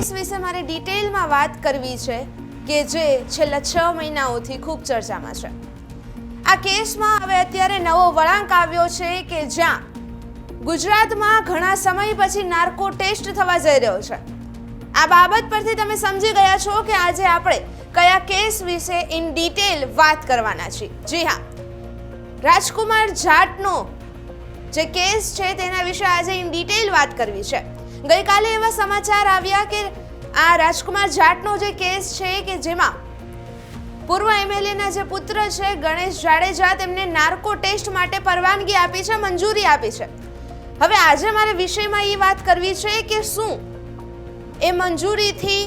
Case વિશે મારે ડિટેલમાં વાત કરવી છે કે જે છેલ્લા છ મહિનાઓથી ખૂબ ચર્ચામાં છે. આ કેસમાં હવે અત્યારે નવો વળાંક આવ્યો છે કે જ્યાં ગુજરાતમાં ઘણા સમય પછી નાર્કો ટેસ્ટ થવા જઈ રહ્યો છે. આ બાબત પરથી તમે સમજી ગયા છો કે આજે આપણે કયા કેસ વિશે ઇન ડિટેલ વાત કરવાના છીએ. જી હા. રાજકુમાર જાટનો જે કેસ છે તેના વિશે આજે ઇન ડિટેલ વાત કરવી છે. ગઈકાલે એવા સમાચાર આવ્યા કે આ રાજકુમાર જાટનો જે કેસ છે કે જેમાં પૂર્વ એમએલએના જે પુત્ર છે, ગણેશ જાડેજા, તેમને નાર્કો ટેસ્ટ માટે પરવાનગી આપી છે, મંજૂરી આપી છે. હવે આજે મારે વિષયમાં એ વાત કરવી છે કે શું એ મંજૂરીથી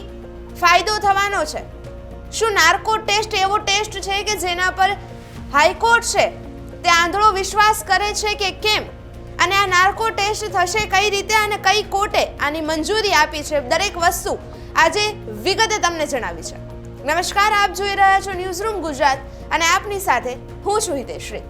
ફાયદો થવાનો છે? શું નાર્કો ટેસ્ટ એવો ટેસ્ટ છે કે જેના પર હાઈકોર્ટ છે તે આંધળો વિશ્વાસ કરે છે કે કેમ? અને આ નાર્કો ટેસ્ટ થશે કઈ રીતે અને કઈ કોર્ટે આની મંજૂરી આપી છે દરેક વસ્તુ આજે વિગતે તમને જણાવી છે. નમસ્કાર, આપ જોઈ રહ્યા છો ન્યૂઝ રૂમ ગુજરાત અને આપની સાથે હું છું હિતેશ્રી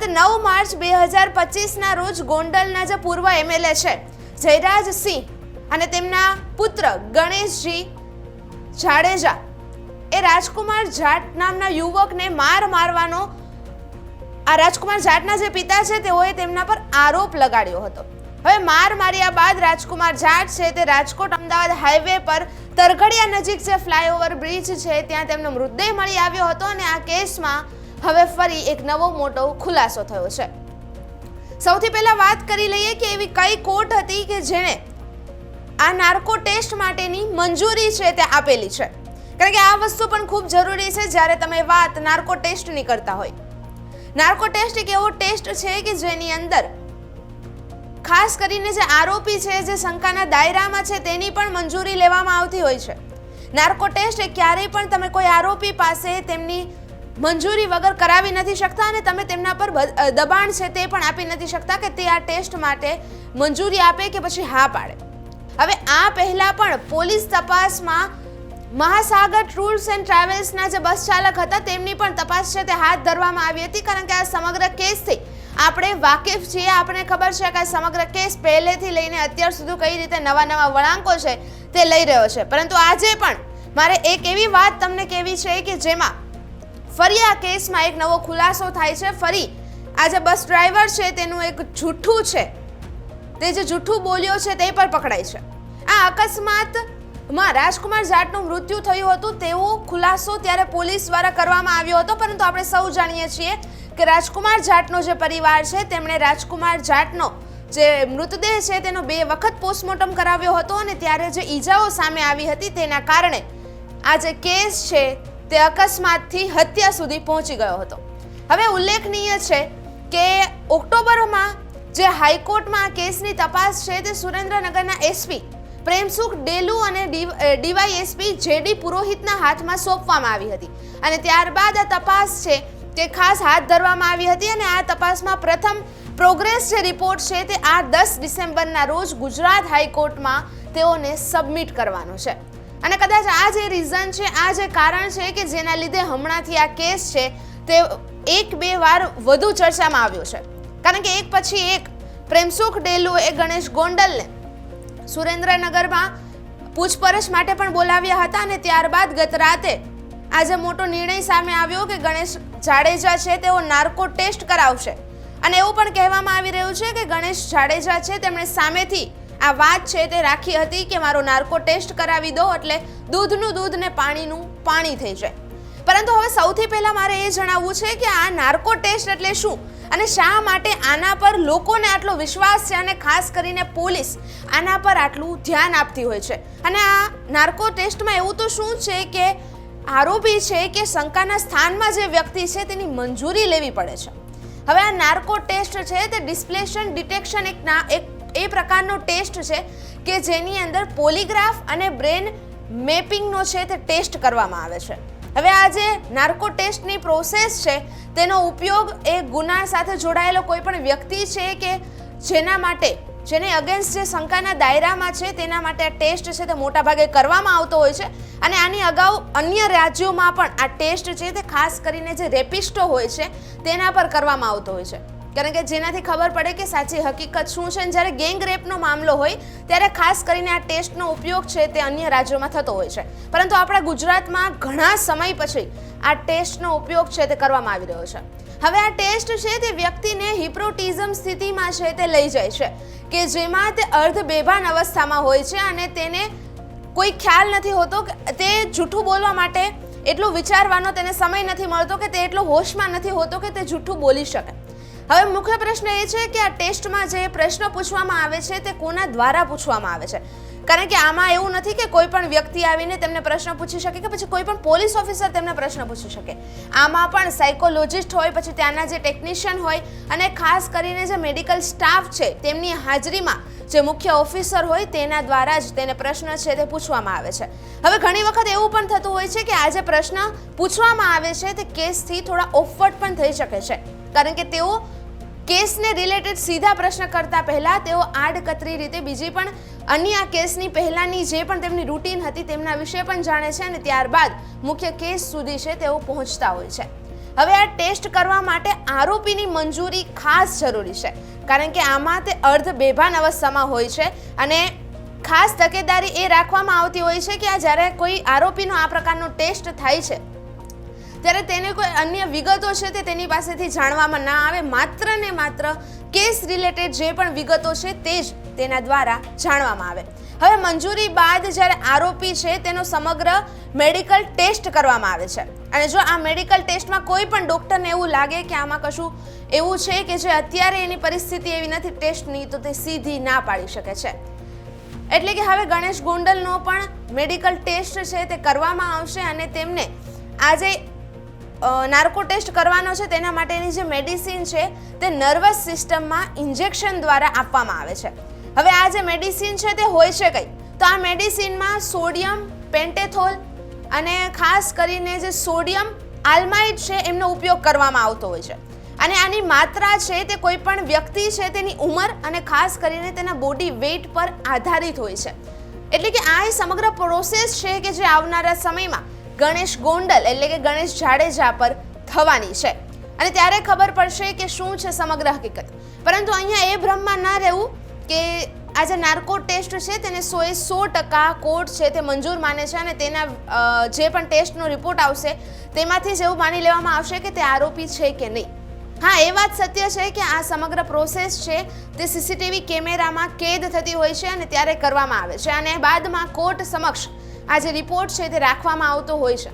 ગત નવ માર્ચ બે હજાર પચીસના રોજ ગોંડલના જે પૂર્વ એમએલએ છે, જયરાજસિંહ અને તેમના પુત્ર ગણેશજી જાડેજા એ રાજકુમાર જાટ નામના યુવકને માર મારવાનો, આ રાજકુમાર જાટના જે પિતા છે, તેઓએ તેમના પર આરોપ લગાડ્યો હતો. હવે માર માર્યા બાદ રાજકુમાર જાટ છે, તે રાજકોટ અમદાવાદ હાઈવે પર તરઘડિયા નજીક જે ફ્લાયઓવર બ્રિજ છે, ત્યાં તેમનો મૃતદેહ મળી આવ્યો હતો અને આ કેસમાં હવે ફરી એક નવો મોટો ખુલાસો થયો છે. સૌથી પહેલા વાત કરી લઈએ કે એવી કઈ કોર્ટ હતી કે જેણે આ નાર્કો ટેસ્ટ માટેની મંજૂરી છે તે આપેલી છે. કારણ કે આ વસ્તુ પણ ખૂબ જરૂરી છે જ્યારે તમે વાત નાર્કો ટેસ્ટની કરતા હોય. નાર્કો ટેસ્ટ એક એવો ટેસ્ટ છે કે જેની અંદર ખાસ કરીને જે આરોપી છે, જે શંકાના દાયરામાં છે, તેની પણ મંજૂરી લેવામાં આવતી હોય છે. નાર્કો ટેસ્ટ એ ક્યારેય પણ તમે કોઈ આરોપી પાસે તેમની મંજૂરી વગર કરાવી નથી શકતા અને તમે તેમના પર દબાણ છે તે પણ આપી નથી શકતા કે તે આ ટેસ્ટ માટે મંજૂરી આપે કે પછી હા પાડે. હવે આ પહેલા પણ પોલીસ તપાસમાં મહાસાગર ટૂર્સ એન્ડ ટ્રાવેલ્સના જે બસ ચાલક હતા તેમની પણ તપાસ છે તે હાથ ધરવામાં આવી હતી કારણ કે આ સમગ્ર કેસથી આપણે વાકેફ છીએ. આપણે ખબર છે કે આ સમગ્ર કેસ પહેલેથી લઈને અત્યાર સુધી કઈ રીતે નવા નવા વળાંકો છે તે લઈ રહ્યો છે. પરંતુ આજે પણ મારે એક એવી વાત તમને કહેવી છે કે જેમાં ફરી આ કેસમાં એક નવો ખુલાસો થાય છે. ફરી આ જે બસ ડ્રાઈવર છે તેનું એક જૂઠું છે. તે જે જૂઠું બોલ્યો છે તે પણ પકડાય છે. આ અકસ્માતમાં રાજકુમાર જાટનું મૃત્યુ થયું હતું. તેવો ખુલાસો ત્યારે પોલીસ દ્વારા કરવામાં આવ્યો હતો. પરંતુ આપણે સૌ જાણીએ છીએ કે રાજકુમાર જાટનો જે પરિવાર છે, તેમણે રાજકુમાર જાટનો જે મૃતદેહ છે તેનો બે વખત પોસ્ટમોર્ટમ કરાવ્યો હતો અને ત્યારે જે ઈજાઓ સામે આવી હતી તેના કારણે આ જે કેસ છે તે અકસ્માતથી હત્યા સુધી પહોંચી ગયો હતો. હવે ઉલ્લેખનીય છે કે ઓક્ટોબરમાં જે હાઈકોર્ટમાં કેસની તપાસ છે તે સુરેન્દ્રનગરના એસપી પ્રેમસુખ ડેલુ અને ડીવાયએસપી જેડી પુરોહિતના હાથમાં સોંપવામાં આવી હતી. અને ત્યારબાદ આ તપાસ છે તે ખાસ હાથ ધરવામાં આવી હતી અને આ તપાસમાં પ્રથમ પ્રોગ્રેસ જે રિપોર્ટ છે તે આ દસ ડિસેમ્બરના રોજ ગુજરાત હાઈકોર્ટમાં તેઓને સબમિટ કરવાનો છે. અને કદાચ આ જે રીઝન છે, આ જે કારણ છે કે જેના લીધે હમણાંથી આ કેસ છે, તે એક બે વાર વધુ ચર્ચામાં આવ્યો છે. કારણ કે એક પછી એક પ્રેમસુખ ડેલુ એ ગણેશ ગોંડલને સુરેન્દ્રનગરમાં પૂછપરછ માટે પણ બોલાવ્યા હતા અને ત્યારબાદ ગત રાતે આજે મોટો નિર્ણય સામે આવ્યો કે ગણેશ જાડેજા છે તેઓ નાર્કો ટેસ્ટ કરાવશે. અને એવું પણ કહેવામાં આવી રહ્યું છે કે ગણેશ જાડેજા છે, તેમણે સામેથી આ વાત છે તે રાખી હતી કે મારો નાર્કો ટેસ્ટ કરાવી દો એટલે દૂધનું દૂધ ને પાણીનું પાણી થઈ જાય. પરંતુ હવે સૌથી પહેલા મારે એ જણાવવું છે કે આ નાર્કો ટેસ્ટ એટલે શું? અને શા માટે આના પર લોકોને આટલો વિશ્વાસ છે અને ખાસ કરીને પોલીસ આના પર આટલું ધ્યાન આપતી હોય છે? અને આ નાર્કો ટેસ્ટમાં એવું તો શું છે કે આરોપી છે કે શંકાના સ્થાનમાં જે વ્યક્તિ છે તેની મંજૂરી લેવી પડે છે. હવે આ નાર્કો ટેસ્ટ છે તે ડિસ્પ્લેશન ડિટેક્શન એક ના એક એ પ્રકારનો ટેસ્ટ છે કે જેની અંદર પોલીગ્રાફ અને બ્રેન મેપિંગનો છે તે ટેસ્ટ કરવામાં આવે છે. હવે આ જે નાર્કો ટેસ્ટની પ્રોસેસ છે, તેનો ઉપયોગ એ ગુના સાથે જોડાયેલો કોઈ પણ વ્યક્તિ છે કે જેના માટે, જેને અગેન્સ્ટ જે શંકાના દાયરામાં છે તેના માટે આ ટેસ્ટ છે તે મોટા ભાગે કરવામાં આવતો હોય છે અને આની અગાઉ અન્ય રાજ્યોમાં પણ આ ટેસ્ટ છે તે ખાસ કરીને જે રેપિસ્ટો હોય છે તેના પર કરવામાં આવતો હોય છે. કારણ કે જેનાથી ખબર પડે કે સાચી હકીકત શું છે અને જ્યારે ગેંગ રેપનો મામલો હોય, ત્યારે ખાસ કરીને આ ટેસ્ટનો ઉપયોગ છે તે અન્ય રાજ્યોમાં થતો હોય છે. પરંતુ આપણા ગુજરાતમાં ઘણા સમય પછી આ ટેસ્ટનો ઉપયોગ છે તે કરવામાં આવી રહ્યો છે. હવે આ ટેસ્ટ છે તે વ્યક્તિને હિપ્રોટિઝમ સ્થિતિમાં છે તે લઈ જાય છે કે જેમાં તે અર્ધ બેભાન અવસ્થામાં હોય છે અને તેને કોઈ ખ્યાલ નથી હોતો કે તે જૂઠું બોલવા માટે એટલું વિચારવાનો તેને સમય નથી મળતો કે તે એટલો હોશમાં નથી હોતો કે તે જૂઠું બોલી શકે. હવે મુખ્ય પ્રશ્ન એ છે કે આ ટેસ્ટમાં જે પ્રશ્ન પૂછવામાં આવે છે તે કોના દ્વારા પૂછવામાં આવે છે? કારણ કે આમાં એવું નથી કે કોઈ પણ વ્યક્તિ આવીને તેમને પ્રશ્ન પૂછી શકે કે પછી કોઈ પણ પોલીસ ઓફિસર તેમને પ્રશ્ન પૂછી શકે. આમાં પણ સાયકોલોજિસ્ટ હોય, પછી ત્યાંના જે ટેકનિશિયન હોય અને ખાસ કરીને જે મેડિકલ સ્ટાફ છે, તેમની હાજરીમાં જે મુખ્ય ઓફિસર હોય તેના દ્વારા જ તેને પ્રશ્ન છે તે પૂછવામાં આવે છે. હવે ઘણી વખત એવું પણ થતું હોય છે કે આ જે પ્રશ્ન પૂછવામાં આવે છે તે કેસથી થોડા ઓફવર્ડ પણ થઈ શકે છે. કારણ કે તેઓ કેસને રિલેટેડ સીધા પ્રશ્ન કરતા પહેલા તેઓ આડકતરી રીતે બીજી પણ અન્ય કેસની પહેલાની જે પણ તેમની રૂટીન હતી તેમના વિશે પણ જાણે છે અને ત્યારબાદ મુખ્ય કેસ સુધી છે તેઓ પહોંચતા હોય છે. હવે આ ટેસ્ટ કરવા માટે આરોપીની મંજૂરી ખાસ જરૂરી છે, કારણ કે આમાં તે અર્ધ બેભાન અવસ્થામાં હોય છે અને ખાસ તકેદારી એ રાખવામાં આવતી હોય છે કે આ જ્યારે કોઈ આરોપીનો આ પ્રકારનો ટેસ્ટ થાય છે ત્યારે તેને કોઈ અન્ય વિગતો છે તે તેની પાસેથી જાણવામાં ના આવે. માત્ર ને માત્ર કેસ રિલેટેડ જે પણ વિગતો છે તે જ તેના દ્વારા જાણવામાં આવે. હવે મંજૂરી બાદ જ્યારે આરોપી છે તેનો સમગ્ર મેડિકલ ટેસ્ટ કરવામાં આવે છે. અને જો આ મેડિકલ ટેસ્ટમાં કોઈ પણ ડૉક્ટરને એવું લાગે કે આમાં કશું એવું છે કે જે અત્યારે એની પરિસ્થિતિ એવી નથી ટેસ્ટની, તો તે સીધી ના પાડી શકે છે. એટલે કે હવે ગણેશ ગોંડલનો પણ મેડિકલ ટેસ્ટ છે તે કરવામાં આવશે અને તેમને આજે નાર્કો ટેસ્ટ કરવાનો છે, તેના માટેની જે મેડિસિન છે, તે નર્વસ સિસ્ટમમાં ઇન્જેક્શન દ્વારા આપવામાં આવે છે. હવે આ જે મેડિસિન છે, તે હોય છે કઈ? તો આ મેડિસિનમાં સોડિયમ, પેન્ટેથોલ અને ખાસ કરીને જે સોડિયમ આલ્માઇડ છે, એમનો ઉપયોગ કરવામાં આવતો હોય છે. અને આની માત્રા છે, તે કોઈ પણ વ્યક્તિ છે, તેની ઉંમર અને ખાસ કરીને તેના બોડી વેઇટ પર આધારિત હોય છે. એટલે કે આ એ સમગ્ર પ્રોસેસ છે કે જે આવનારા સમયમાં ગણેશ ગોંડલ એટલે કે ગણેશ જાડેજા પર થવાની છે. અને ત્યારે ખબર પડશે કે શું છે સમગ્ર હકીકત. પરંતુ અહીંયા એ ભ્રમમાં ના રહેવું કે આ જે નાર્કો ટેસ્ટ છે તેને સો એ સો ટકા કોર્ટ છે તે મંજૂર માને છે અને તેના જે પણ ટેસ્ટનો રિપોર્ટ આવશે તેમાંથી જ એવું માની લેવામાં આવશે કે તે આરોપી છે કે નહીં. હા, એ વાત સત્ય છે કે આ સમગ્ર પ્રોસેસ છે તે સીસીટીવી કેમેરામાં કેદ થતી હોય છે અને ત્યારે કરવામાં આવે છે અને બાદમાં કોર્ટ સમક્ષ આ જે રિપોર્ટ છે તે રાખવામાં આવતો હોય છે.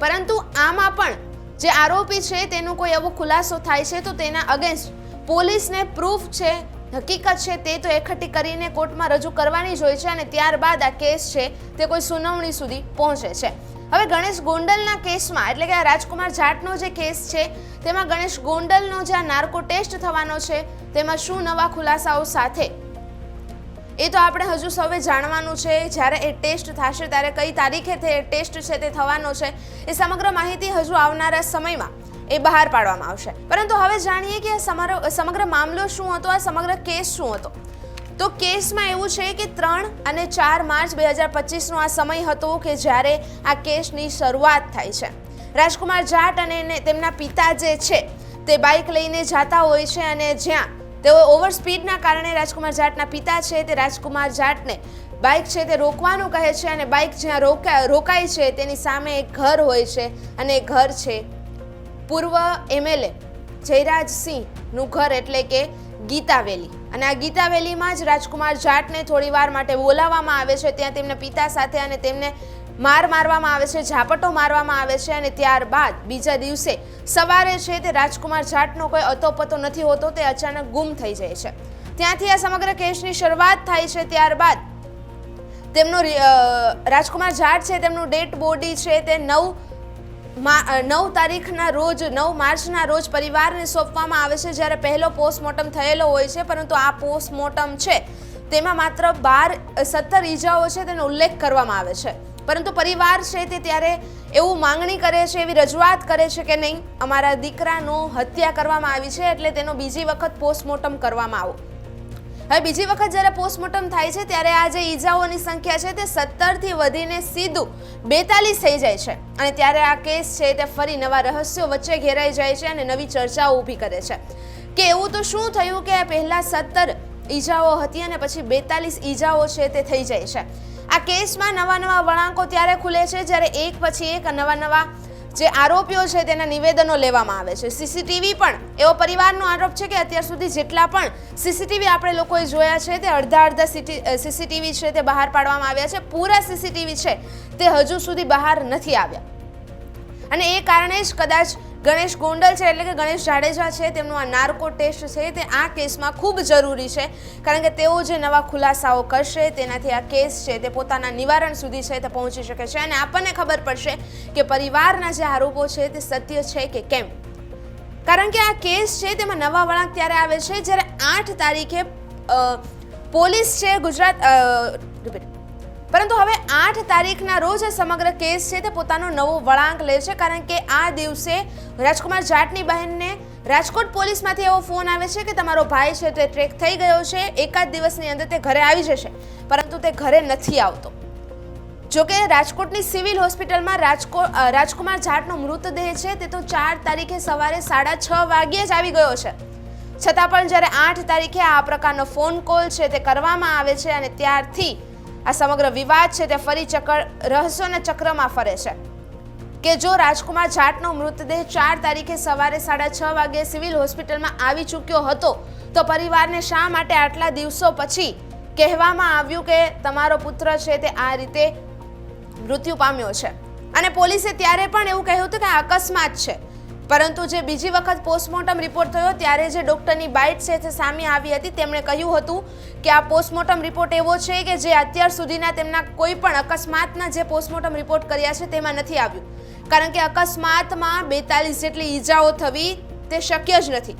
પરંતુ આમાં પણ જે આરોપી છે તેનો કોઈ એવો ખુલાસો થાય છે તો તેના અગેન્સ્ટ પોલીસને પ્રૂફ છે, હકીકત છે તે તો એકઠી કરીને કોર્ટમાં રજૂ કરવાની જ હોય છે અને ત્યારબાદ આ કેસ છે તે કોઈ સુનાવણી સુધી પહોંચે છે. હવે ગણેશ ગોંડલના કેસમાં, એટલે કે આ રાજકુમાર જાટનો જે કેસ છે, તેમાં ગણેશ ગોંડલનો જે આ નાર્કો ટેસ્ટ થવાનો છે, તેમાં શું નવા ખુલાસાઓ સાથે એ તો આપણે હજુ સૌએ જાણવાનું છે. જ્યારે એ ટેસ્ટ થશે ત્યારે કઈ તારીખે તે ટેસ્ટ છે તે થવાનો છે એ સમગ્ર માહિતી હજુ આવનારા સમયમાં એ બહાર પાડવામાં આવશે. પરંતુ હવે જાણીએ કે આ સમગ્ર મામલો શું હતો, આ સમગ્ર કેસ શું હતો? તો કેસમાં એવું છે કે ત્રણ અને ચાર માર્ચ બે હજાર પચીસનો આ સમય હતો કે જ્યારે આ કેસની શરૂઆત થાય છે. રાજકુમાર જાટ અને તેમના પિતા જે છે તે બાઇક લઈને જતા હોય છે અને જ્યાં તેઓ ઓવર સ્પીડના કારણે રાજકુમાર જાટના પિતા છે. તે રાજકુમાર જાટને બાઇક છે તે રોકવાનું કહે છે અને બાઇક જ્યાં રોકા, રોકાય છે તેની સામે એક ઘર હોય છે અને ઘર છે પૂર્વ એમએલએ જયરાજસિંહનું ઘર એટલે કે ગીતાવેલી. અને આ ગીતાવેલીમાં જ રાજકુમાર જાટને થોડી વાર માટે બોલાવવામાં આવે છે. ત્યાં તેમના પિતા સાથે અને તેમને માર મારવામાં આવે છે, ઝાપટો મારવામાં આવે છે અને ત્યારબાદ બીજા દિવસે સવારે છે તે રાજકુમાર જાટનો કોઈ અતોપતો નથી હોતો, તે અચાનક ગુમ થઈ જાય છે. ત્યાંથી આ સમગ્ર કેસની શરૂઆત થાય છે, ત્યારબાદ તેમનો રાજકુમાર જાટ છે, તેમનું ડેટ બોડી છે તે નવ નવ તારીખના રોજ, નવ માર્ચના રોજ પરિવારને સોંપવામાં આવે છે, જ્યારે પહેલો પોસ્ટમોર્ટમ થયેલો હોય છે, પરંતુ આ પોસ્ટમોર્ટમ છે, તેમાં માત્ર બાર સત્તર ઈજાઓ છે, તેનો ઉલ્લેખ કરવામાં આવે છે. પરંતુ પરિવાર છે તે ત્યારે એવું માંગણી કરે છે, એવી રજૂઆત કરે છે કે નહીં, અમારા દીકરાનો હત્યા કરવામાં આવી છે એટલે તેનો બીજી વખત પોસ્ટમોર્ટમ કરવામાં આવો. હવે બીજી વખત જ્યારે પોસ્ટમોર્ટમ થાય છે ત્યારે આ જે ઈજાઓની સંખ્યા છે તે સત્તરથી વધીને સીધું બેતાલીસ થઈ જાય છે. અને ત્યારે આ કેસ છે તે ફરી નવા રહસ્યો વચ્ચે ઘેરાઈ જાય છે અને નવી ચર્ચાઓ ઊભી કરે છે. કે એવું તો શું થયું કે પહેલાં સત્તર ઈજાઓ હતી અને પછી બેતાલીસ ઈજાઓ છે તે થઈ જાય છે. આ કેસમાં નવા નવા વળાંકો ત્યારે ખુલે છે, જ્યારે એક પછી એક નવા નવા જે આરોપીઓ છે તેના નિવેદનો લેવામાં આવે છે. સીસીટીવી પણ એવો પરિવારનો આરોપ છે કે અત્યાર સુધી જેટલા પણ સીસીટીવી આપણે લોકોએ જોયા છે, તે અડધા અડધા સીસીટીવી છે તે બહાર પાડવામાં આવ્યા છે. પૂરા સીસીટીવી છે તે હજુ સુધી બહાર નથી આવ્યા. અને એ કારણે જ કદાચ ગણેશ ગોંડલ છે એટલે કે ગણેશ જાડેજા છે, તેમનું આ નાર્કો ટેસ્ટ છે તે આ કેસમાં ખૂબ જરૂરી છે કારણ કે તેઓ જે નવા ખુલાસાઓ કરશે, તેનાથી આ કેસ છે તે પોતાના નિવારણ સુધી છે તે પહોંચી શકે છે અને આપણને ખબર પડશે કે પરિવારના જે આરોપો છે તે સત્ય છે કે કેમ કારણ કે આ કેસ છે તેમાં નવા વળાંક ત્યારે આવે છે જ્યારે આઠ તારીખે પોલીસ છે ગુજરાત repeat. પરંતુ હવે આઠ તારીખના રોજ સમગ્ર કેસ છે તે પોતાનો નવો વળાંક લે છે કારણ કે આ દિવસે રાજકુમાર જાટની બહેનને રાજકોટ પોલીસમાંથી એવો ફોન આવે છે કે તમારો ભાઈ છે તે ટ્રેક થઈ ગયો છે, એકાદ દિવસની અંદર તે ઘરે આવી જશે, પરંતુ તે ઘરે નથી આવતો. જોકે રાજકોટની સિવિલ હોસ્પિટલમાં રાજકોટ રાજકુમાર જાટનો મૃતદેહ છે તે તો ચાર તારીખે સવારે સાડા છ વાગ્યે જ આવી ગયો છે. છતાં પણ જ્યારે આઠ તારીખે આ પ્રકારનો ફોન કોલ છે તે કરવામાં આવે છે અને ત્યારથી આ સમગ્ર વિવાદ છે તે ફરી ચક્ર રહસ્યોના ચક્રમાં ફરે છે. કે જો રાજકુમાર જાટનો મૃતદેહ ચાર તારીખે સવારે સાડા છ વાગે સિવિલ હોસ્પિટલમાં આવી ચૂક્યો હતો, તો પરિવારને શા માટે આટલા દિવસો પછી કહેવામાં આવ્યું કે તમારો પુત્ર છે તે આ રીતે મૃત્યુ પામ્યો છે? અને પોલીસે ત્યારે પણ એવું કહ્યું હતું કે અકસ્માત છે. પરંતુ જે બીજી વખત પોસ્ટમોર્ટમ રિપોર્ટ થયો ત્યારે જે ડોક્ટરની બાઇટ છે તે સામે આવી હતી. તેમણે કહ્યું હતું કે આ પોસ્ટમોર્ટમ રિપોર્ટ એવો છે કે જે અત્યાર સુધીના તેમના કોઈ પણ અકસ્માતના જે પોસ્ટમોર્ટમ રિપોર્ટ કર્યા છે તેમાં નથી આવ્યું. કારણ કે અકસ્માતમાં બેતાલીસ જેટલી ઈજાઓ થવી તે શક્ય જ નથી.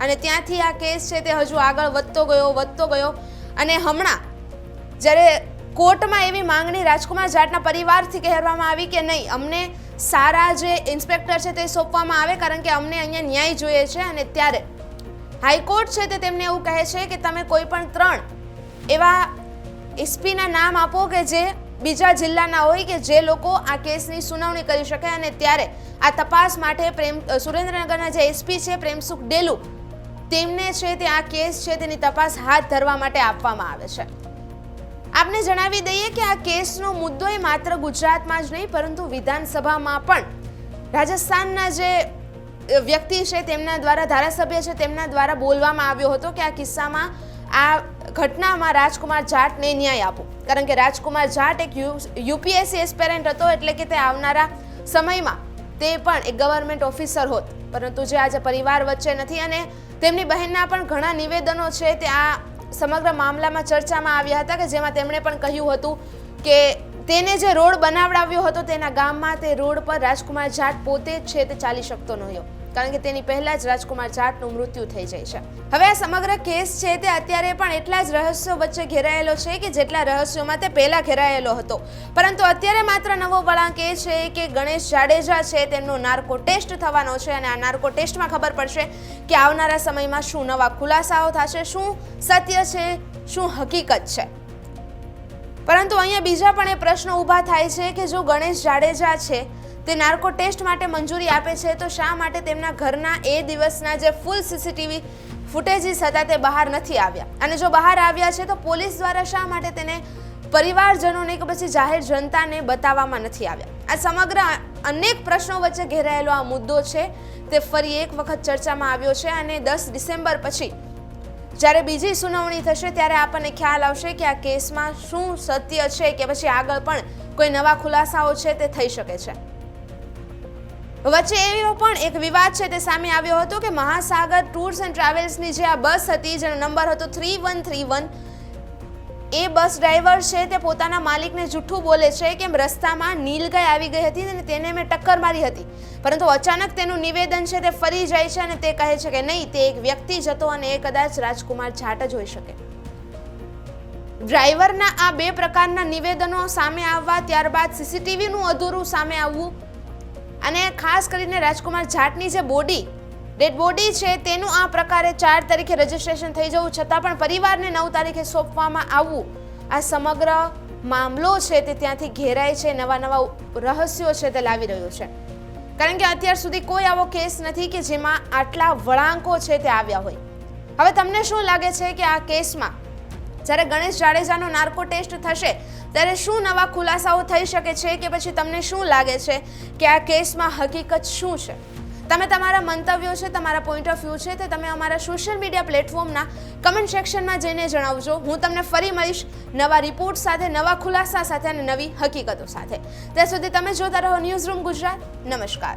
અને ત્યાંથી આ કેસ છે તે હજુ આગળ વધતો ગયો વધતો ગયો. અને હમણાં જ્યારે કોર્ટમાં એવી માંગણી રાજકુમાર જાટના પરિવારથી કહેવામાં આવી કે નહીં, અમને સારા જે ઇન્સ્પેક્ટર છે તે સોંપવામાં આવે, કારણ કે અમને અહીંયા ન્યાય જોઈએ છે અને ત્યારે હાઈકોર્ટ છે તે તેમને એવું કહે છે કે તમે કોઈ પણ ત્રણ એવા એસપીના નામ આપો કે જે બીજા જિલ્લાના હોય કે જે લોકો આ કેસની સુનાવણી કરી શકે અને ત્યારે આ તપાસ માટે પ્રેમ સુરેન્દ્રનગરના જે એસપી છે પ્રેમસુખ ડેલુ, તેમને છે તે આ કેસ છે તેની તપાસ હાથ ધરવા માટે આપવામાં આવે છે. આપને જણાવી દઈએ કે આ કેસનો મુદ્દો એ માત્ર ગુજરાતમાં જ નહીં, પરંતુ વિધાનસભામાં પણ. રાજસ્થાનના જે વ્યક્તિ છે તેમના દ્વારા, ધારાસભ્ય છે તેમના દ્વારા બોલવામાં આવ્યો હતો કે આ કિસ્સામાં આ ઘટનામાં રાજકુમાર જાટને ન્યાય આપો. કારણ કે રાજકુમાર જાટ એક યુપીએસસી એસ્પેરન્ટ હતો, એટલે કે તે આવનારા સમયમાં તે પણ એક ગવર્મેન્ટ ઓફિસર હોત. પરંતુ જે આજે પરિવાર વચ્ચે નથી અને તેમની બહેનના પણ ઘણા નિવેદનો છે તે આ સમગ્ર મામલામાં ચર્ચામાં આવ્યા હતા કે જેમાં તેમણે પણ કહ્યું હતું કે તેને જે રોડ બનાવડાવ્યો હતો તેના ગામમાં તે રોડ પર રાજકુમાર જાટ પોતે છે તે ચાલી શકતો નહોતો કારણ કે તેની પહેલા જ રાજકુમાર જાટનું મૃત્યુ થઈ જાય છે. હવે આ સમગ્ર કેસ છે તે અત્યારે પણ એટલા જ રહસ્યો વચ્ચે ઘેરાયેલો છે કે જેટલા રહસ્યોમાં તે પહેલા ઘેરાયેલો હતો. પરંતુ અત્યારે માત્ર નવો વળાંક એ છે કે ગણેશ જાડેજા છે તેમનો નાર્કો ટેસ્ટ થવાનો છે અને આ નાર્કો ટેસ્ટમાં ખબર પડશે કે આવનારા સમયમાં શું નવા ખુલાસાઓ થશે, શું સત્ય છે, શું હકીકત છે. પરંતુ અહીંયા બીજા પણ એ પ્રશ્નો ઊભા થાય છે કે જો ગણેશ જાડેજા છે તે નાર્કો ટેસ્ટ માટે મંજૂરી આપે છે, તો શા માટે તેમના ઘરના એ દિવસના જે ફૂલ સીસીટીવી ફૂટેજીસ હતા તે બહાર નથી આવ્યા? અને જો બહાર આવ્યા છે, તો પોલીસ દ્વારા શા માટે તેને પરિવારજનોને કે પછી જાહેર જનતાને બતાવવામાં નથી આવ્યા? આ સમગ્ર અનેક પ્રશ્નો વચ્ચે ઘેરાયેલો આ મુદ્દો છે, તે ફરી એક વખત ચર્ચામાં આવ્યો છે અને દસ ડિસેમ્બર પછી જ્યારે બીજી સુનાવણી થશે, ત્યારે આપણને ખ્યાલ આવશે કે આ કેસમાં શું સત્ય છે કે પછી આગળ પણ કોઈ નવા ખુલાસાઓ છે તે થઈ શકે છે. વચ્ચે એવો પણ એક વિવાદ છે તે સામે આવ્યો હતો કે મહાસાગર ટૂર્સ એન્ડ ટ્રાવેલ્સની જે આ બસ હતી, જેનો નંબર હતો થ્રી વન થ્રી વન, એ બસ ડ્રાઈવર છે તે પોતાના માલિકને જૂઠું બોલે છે કે રસ્તામાં નીલગાય આવી ગઈ હતી અને તેને મેં ટક્કર મારી હતી. પરંતુ અચાનક તેનું નિવેદન છે તે ફરી જાય છે અને તે કહે છે કે નહીં, તે એક વ્યક્તિ જ હતો અને એ કદાચ રાજકુમાર જાટ જ હોઈ શકે. ડ્રાઈવરના આ બે પ્રકારના નિવેદનો સામે આવવા, ત્યારબાદ સીસીટીવીનું અધૂરું સામે આવવું અને ખાસ કરીને રાજકુમાર જાટની જે બોડી, ડેડ બોડી છે, તેનું આ પ્રકારે ચાર તારીખે રજીસ્ટ્રેશન થઈ જવું છતાં પણ પરિવારને નવ તારીખે સોંપવામાં આવવું. આ સમગ્ર મામલો છે તે ત્યાંથી ઘેરાય છે, નવા નવા રહસ્યો છે તે લાવી રહ્યો છે. કારણ કે અત્યાર સુધી કોઈ આવો કેસ નથી કે જેમાં આટલા વળાંકો છે તે આવ્યા હોય. હવે તમને શું લાગે છે કે આ કેસમાં જ્યારે ગણેશ જાડેજાનો નાર્કો ટેસ્ટ થશે ત્યારે શું નવા ખુલાસાઓ થઈ શકે છે કે પછી તમને શું લાગે છે કે આ કેસમાં હકીકત શું છે? તમે તમારા મંતવ્યો છે, તમારા પોઈન્ટ ઓફ વ્યૂ છે, તે તમે અમારા સોશિયલ મીડિયા પ્લેટફોર્મના કમેન્ટ સેક્શનમાં જઈને જણાવજો. હું તમને ફરી મળીશ નવા રિપોર્ટ સાથે, નવા ખુલાસા સાથે અને નવી હકીકતો સાથે. ત્યાં સુધી તમે જોતા રહો ન્યૂઝ રૂમ ગુજરાત. નમસ્કાર.